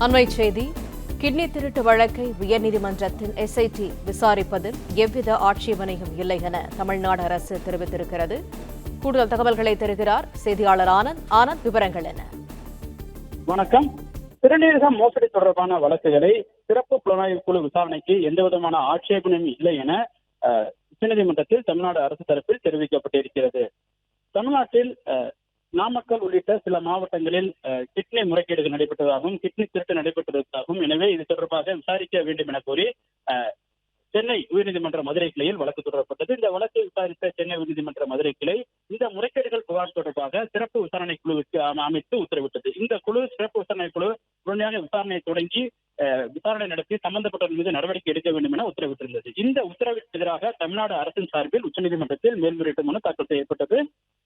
அண்மை செய்தி கிட்னி திருட்டு வழக்கை உயர்நீதிமன்றத்தின் எஸ்ஐடி விசாரிப்பதில் எவ்வித ஆட்சேபனையும் இல்லை என தமிழ்நாடு அரசு தெரிவித்திருக்கிறது. கூடுதல் தகவல்களை தருகிறார் செய்தியாளர் ஆனந்த். ஆனந்த் விவரங்கள் என்ன? வணக்கம். சிறுநீரக மோசடி தொடர்பான வழக்குகளை சிறப்பு புலனாய்வு குழு விசாரணைக்கு எந்த விதமான ஆட்சேபனையும் இல்லை என உச்சநீதிமன்றத்தில் தமிழ்நாடு அரசு தரப்பில் தெரிவிக்கப்பட்டிருக்கிறது. தமிழ்நாட்டில் அஹ், நாமக்கல் உள்ளிட்ட சில மாவட்டங்களில் கிட்னி முறைகேடுகள் நடைபெற்றதாகவும் கிட்னி திருட்டு நடைபெற்றதாகவும் எனவே இது தொடர்பாக விசாரிக்க வேண்டும் என கோரி சென்னை உயர்நீதிமன்ற மதுரை கிளையில் வழக்கு தொடரப்பட்டது. இந்த வழக்கை விசாரித்த சென்னை உயர்நீதிமன்ற மதுரை கிளை இந்த முறைகேடுகள் புகார் தொடர்பாக சிறப்பு விசாரணை குழுவுக்கு அமைத்து உத்தரவிட்டது. இந்த குழு சிறப்பு விசாரணை குழு உடனடியாக விசாரணை தொடங்கி விசாரணை நடத்தி சம்பந்தப்பட்டவர் மீது நடவடிக்கை எடுக்க வேண்டும் என உத்தரவிட்டிருந்தது. இந்த உத்தரவிற்கு எதிராக தமிழ்நாடு அரசின் சார்பில் உச்சநீதிமன்றத்தில் மேல்முறையீட்டு மனு தாக்கல் செய்யப்பட்டது.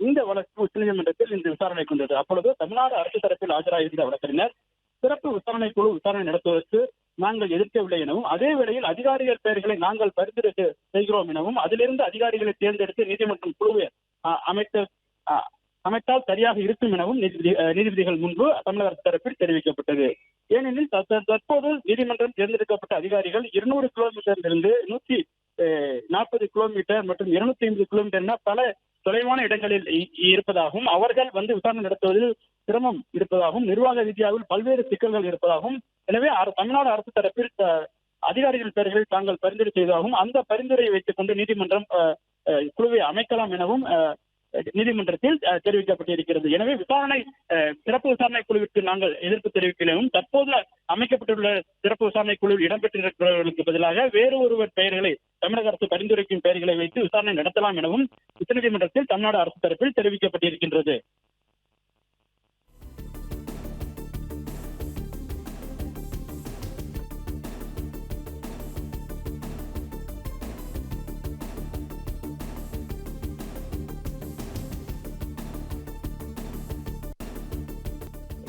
இந்த வழக்கு உச்சநீதிமன்றத்தில் இந்த விசாரணை கொண்டது. அப்பொழுது தமிழ்நாடு அரசு தரப்பில் ஆஜராகியிருந்த வழக்கறிஞர் சிறப்பு விசாரணை குழு விசாரணை நடத்துவதற்கு நாங்கள் எதிர்க்கவில்லை எனவும் அதே வேளையில் அதிகாரிகள் பெயர்களை நாங்கள் பரிந்துரை செய்கிறோம் எனவும் அதிலிருந்து அதிகாரிகளை தேர்ந்தெடுத்து நீதிமன்றம் குழுவை அமைத்து அமைத்த அமைத்தால் சரியாக இருக்கும் எனவும் நீதிபதி நீதிபதிகள் முன்பு தமிழக அரசு தரப்பில் தெரிவிக்கப்பட்டது. ஏனெனில் தற்போது நீதிமன்றம் தேர்ந்தெடுக்கப்பட்ட அதிகாரிகள் இருநூறு கிலோமீட்டரிலிருந்து நூற்றி நாற்பது கிலோமீட்டர் மற்றும் இருநூத்தி ஐம்பது கிலோமீட்டர்னா பல தொலைவான இடங்களில் இருப்பதாகவும் அவர்கள் வந்து விசாரணை நடத்துவதில் சிரமம் இருப்பதாகவும் நிர்வாக ரீதியாக பல்வேறு சிக்கல்கள் இருப்பதாகவும் எனவே அர- தமிழ்நாடு அரசு தரப்பில் அதிகாரிகள் பெயர்களை தாங்கள் பரிந்துரை செய்ததாகவும் அந்த பரிந்துரையை வைத்துக் கொண்டு நீதிமன்றம் குழுவை அமைக்கலாம் எனவும் நீதிமன்றத்தில் தெரிவிக்கப்பட்டிருக்கிறது. எனவே விசாரணை சிறப்பு விசாரணை குழுவிற்கு நாங்கள் எதிர்ப்பு தெரிவிக்கிறோம் தற்போது அமைக்கப்பட்டுள்ள சிறப்பு விசாரணை குழுவில் இடம்பெற்றிருக்கிறவர்களுக்கு பதிலாக வேறு ஒருவர் பெயர்களை தமிழக அரசு பரிந்துரைக்கும் பெயர்களை வைத்து விசாரணை நடத்தலாம் எனவும் உச்சநீதிமன்றத்தில் தமிழ்நாடு அரசு தரப்பில் தெரிவிக்கப்பட்டிருக்கின்றது.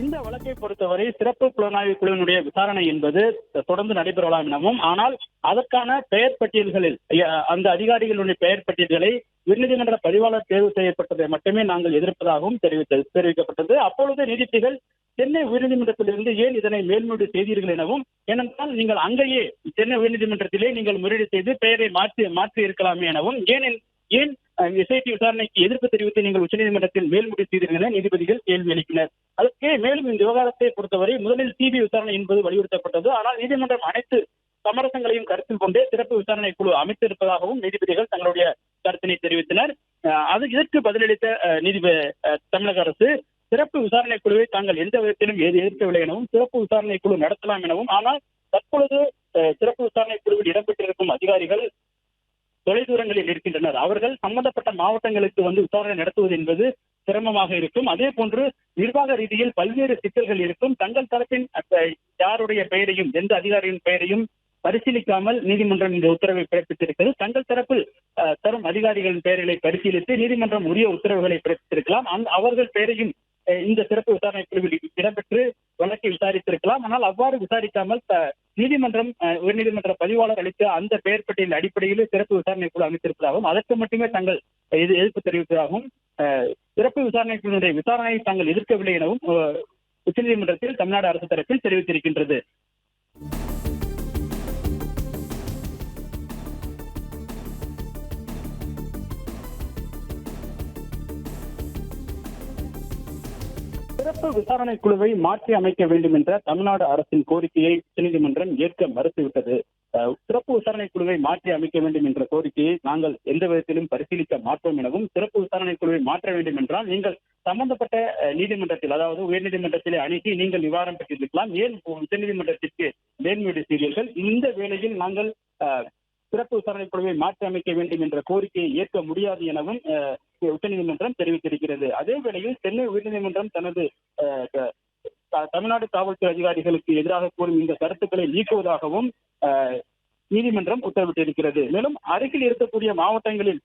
இந்த வழக்கை பொறுத்தவரை சிறப்பு புலனாய்வு குழுவினுடைய விசாரணை என்பது தொடர்ந்து நடைபெறலாம் எனவும் ஆனால் அதற்கான பெயர் பட்டியல்களில் அந்த அதிகாரிகளுடைய பெயர் பட்டியல்களை உயர்நீதிமன்ற பதிவாளர் தேர்வு செய்யப்பட்டதை மட்டுமே நாங்கள் எதிர்ப்பதாகவும் தெரிவித்தது தெரிவிக்கப்பட்டது. அப்பொழுது நீதிபதிகள் சென்னை உயர்நீதிமன்றத்திலிருந்து ஏன் இதனை மேல்முறையீடு செய்தீர்கள் எனவும் ஏனென்றால் நீங்கள் அங்கேயே சென்னை உயர்நீதிமன்றத்திலே நீங்கள் முறையீடு செய்து பெயரை மாற்றி மாற்றி இருக்கலாமே எனவும் ஏன் ஏன் எஸ்ஐடி விசாரணைக்கு எதிர்ப்பு தெரிவித்து நீங்கள் உச்சநீதிமன்றத்தில் மேல்முடி செய்தீர்கள் என நீதிபதிகள் கேள்வி எழுப்பினர். அதற்கு மேலும் இந்த விவகாரத்தை பொறுத்தவரை முதலில் சிபிஐ விசாரணை என்பது வலியுறுத்தப்பட்டது. ஆனால் நீதிமன்றம் அனைத்து சமரசங்களையும் கருத்தில் கொண்டே சிறப்பு விசாரணை குழு அமைத்திருப்பதாகவும் நீதிபதிகள் தங்களுடைய கருத்தினை தெரிவித்தனர். அது இதற்கு பதிலளித்த நீதிபதி தமிழக அரசு சிறப்பு விசாரணை குழுவை தாங்கள் எந்த விதத்திலும் எது எதிர்க்கவில்லை எனவும் சிறப்பு விசாரணை குழு நடத்தலாம் எனவும் ஆனால் தற்பொழுது அஹ், சிறப்பு விசாரணை குழுவில் இடம்பெற்றிருக்கும் அதிகாரிகள் தொலைதூரங்களில் இருக்கின்றனர் அவர்கள் சம்பந்தப்பட்ட மாவட்டங்களுக்கு வந்து விசாரணை நடத்துவது என்பது சிரமமாக இருக்கும். அதே போன்று நிர்வாக ரீதியில் பல்வேறு சிக்கல்கள் இருக்கும். தங்கள் தரப்பின் யாருடைய பெயரையும் எந்த அதிகாரியின் பெயரையும் பரிசீலிக்காமல் நீதிமன்றம் இந்த உத்தரவை பிறப்பித்திருக்கிறது. தங்கள் தரப்பில் தரும் அதிகாரிகளின் பெயர்களை பரிசீலித்து நீதிமன்றம் உரிய உத்தரவுகளை பிறப்பித்திருக்கலாம். அந்த அவர்கள் பெயரையும் இந்த சிறப்பு விசாரணை குழுவில் இடம்பெற்று வழக்கை விசாரித்திருக்கலாம். ஆனால் அவ்வாறு விசாரிக்காமல் நீதிமன்றம் உயர்நீதிமன்ற பதிவாளர் அளித்த அந்த பெயர் பட்டியலின் அடிப்படையில் சிறப்பு விசாரணை குழு அமைத்திருப்பதாகவும் அதற்கு மட்டுமே தங்கள் எதிர்ப்பு தெரிவித்ததாகவும் அஹ், சிறப்பு விசாரணை விசாரணையை தாங்கள் எதிர்க்கவில்லை எனவும் உச்சநீதிமன்றத்தில் தமிழ்நாடு அரசு தரப்பில் தெரிவித்திருக்கின்றது. சிறப்பு விசாரணை குழுவை மாற்றி அமைக்க வேண்டும் என்ற தமிழ்நாடு அரசின் கோரிக்கையை உச்சநீதிமன்றம் ஏற்க மறுத்துவிட்டது. சிறப்பு விசாரணை குழுவை மாற்றி அமைக்க வேண்டும் என்ற கோரிக்கையை நாங்கள் எந்த விதத்திலும் பரிசீலிக்க மாட்டோம் எனவும் சிறப்பு விசாரணை குழுவை மாற்ற வேண்டும் என்றால் நீங்கள் சம்பந்தப்பட்ட நீதிமன்றத்தில் அதாவது உயர்நீதிமன்றத்திலே அணுகி நீங்கள் நிவாரணம் பெற்றிருக்கலாம் ஏன் உச்சநீதிமன்றத்திற்கு மேல்முறையீடு செய்தீர்கள் இந்த வேளையில் நாங்கள் சிறப்பு விசாரணை குழுவை மாற்றி அமைக்க வேண்டும் என்ற கோரிக்கையை ஏற்க முடியாது எனவும் உச்சநீதிமன்றம் தெரிவித்திருக்கிறது. அதே வேளையில் சென்னை உயர்நீதிமன்றம் தனது த- தமிழ்நாடு காவல்துறை அதிகாரிகளுக்கு எதிராக கூறும் இந்த கருத்துக்களை நீக்குவதாகவும் நீதிமன்றம் உத்தரவிட்டிருக்கிறது. மேலும் அருகில் இருக்கக்கூடிய மாவட்டங்களில்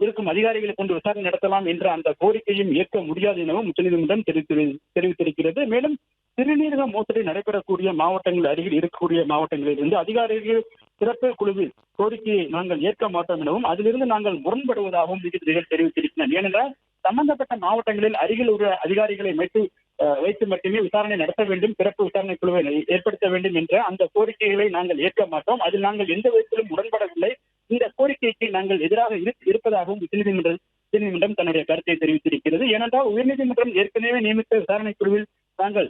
இருக்கும் அதிகாரிகளை கொண்டு விசாரணை நடத்தலாம் என்ற அந்த கோரிக்கையும் ஏற்க முடியாது எனவும் உச்சநீதிமன்றம் தெரிவித்திருக்கிறது. மேலும் சிறுநீரக மோசடி நடைபெறக்கூடிய மாவட்டங்கள் அருகில் இருக்கக்கூடிய மாவட்டங்களில் இருந்து அதிகாரிகள் சிறப்பு குழுவில் கோரிக்கையை நாங்கள் ஏற்க மாட்டோம் எனவும் அதிலிருந்து நாங்கள் முரண்படுவதாகவும் நீதிபதிகள் தெரிவித்திருக்கிறனர் ஏனென்றால் சம்பந்தப்பட்ட மாவட்டங்களில் அருகில் உள்ள அதிகாரிகளை வைத்து வைத்து மட்டுமே விசாரணை நடத்த வேண்டும் சிறப்பு விசாரணை குழுவை ஏற்படுத்த வேண்டும் என்ற அந்த கோரிக்கைகளை நாங்கள் ஏற்க மாட்டோம். அதில் நாங்கள் எந்த விதத்திலும் உடன்படவில்லை இந்த கோரிக்கைக்கு நாங்கள் எதிராக இருப்பதாகவும் உச்சநீதிமன்ற உச்சநீதிமன்றம் தன்னுடைய கருத்தை தெரிவித்திருக்கிறது. ஏனென்றால் உயர்நீதிமன்றம் ஏற்கனவே நியமித்த விசாரணை குழுவில் நாங்கள்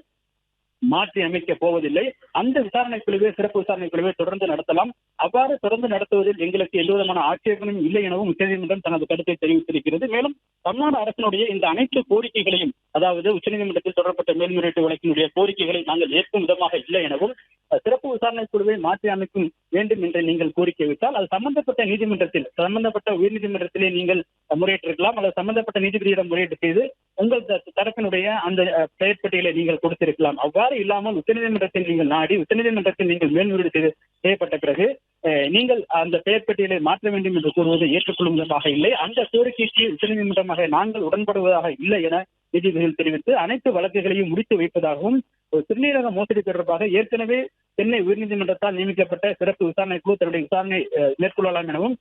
மாற்றி அமைக்க போவதில்லை. அந்த விசாரணை குழுவை சிறப்பு விசாரணை குழுவை தொடர்ந்து நடத்தலாம். அவ்வாறு தொடர்ந்து நடத்துவதில் எங்களுக்கு எந்த விதமான ஆட்சேபனும் இல்லை எனவும் உச்சநீதிமன்றம் தனது கருத்தை தெரிவித்திருக்கிறது. மேலும் தமிழ்நாடு அரசினுடைய இந்த அனைத்து கோரிக்கைகளையும் அதாவது உச்சநீதிமன்றத்தில் தொடரப்பட்ட மேல்முறையீட்டு வழக்கினுடைய கோரிக்கைகளை நாங்கள் ஏற்கும் விதமாக இல்லை எனவும் சிறப்பு விசாரணை குழுவை மாற்றி அமைக்கும் வேண்டும் என்று நீங்கள் கோரிக்கை வைத்தால் அது சம்பந்தப்பட்ட நீதிமன்றத்தில் சம்பந்தப்பட்ட உயர்நீதிமன்றத்திலே நீங்கள் முறையிட்டிருக்கலாம் அல்லது சம்பந்தப்பட்ட நீதிபதியிடம் முறையீடு செய்து உங்கள் தரப்பினுடைய அந்த பெயர் பட்டியலை நீங்கள் கொடுத்திருக்கலாம். அவ்வாறு இல்லாமல் உச்சநீதிமன்றத்தில் நீங்கள் நாடி உச்சநீதிமன்றத்தில் நீங்கள் மேல்முறையீடு செய்து செய்யப்பட்ட பிறகு நீங்கள் அந்த பெயர் பட்டியலை மாற்ற வேண்டும் என்று கூறுவது ஏற்றுக்கொள்ளுவதாக இல்லை. அந்த கோரிக்கைக்கு உச்சநீதிமன்றமாக நாங்கள் உடன்படுவதாக இல்லை என நீதிபதிகள் தெரிவித்து அனைத்து வழக்குகளையும் முடித்து வைப்பதாகவும் ஒரு சிறுநீரக மோசடி தொடர்பாக ஏற்கனவே சென்னை உயர்நீதிமன்றத்தால் நியமிக்கப்பட்ட சிறப்பு விசாரணை குழு தன்னுடைய விசாரணை மேற்கொள்ளலாம் எனவும்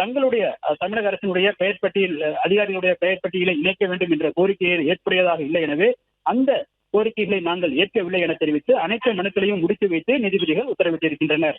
தங்களுடைய தமிழக அரசினுடைய பெயர் பட்டியல் அதிகாரிகளுடைய பெயர் பட்டியலை இணைக்க வேண்டும் என்ற கோரிக்கையை ஏற்புடையதாக இல்லை எனவே அந்த கோரிக்கைகளை நாங்கள் ஏற்கவில்லை என தெரிவித்து அனைத்து மனுக்களையும் முடித்து வைத்து நீதிபதிகள் உத்தரவிட்டிருக்கின்றனர்.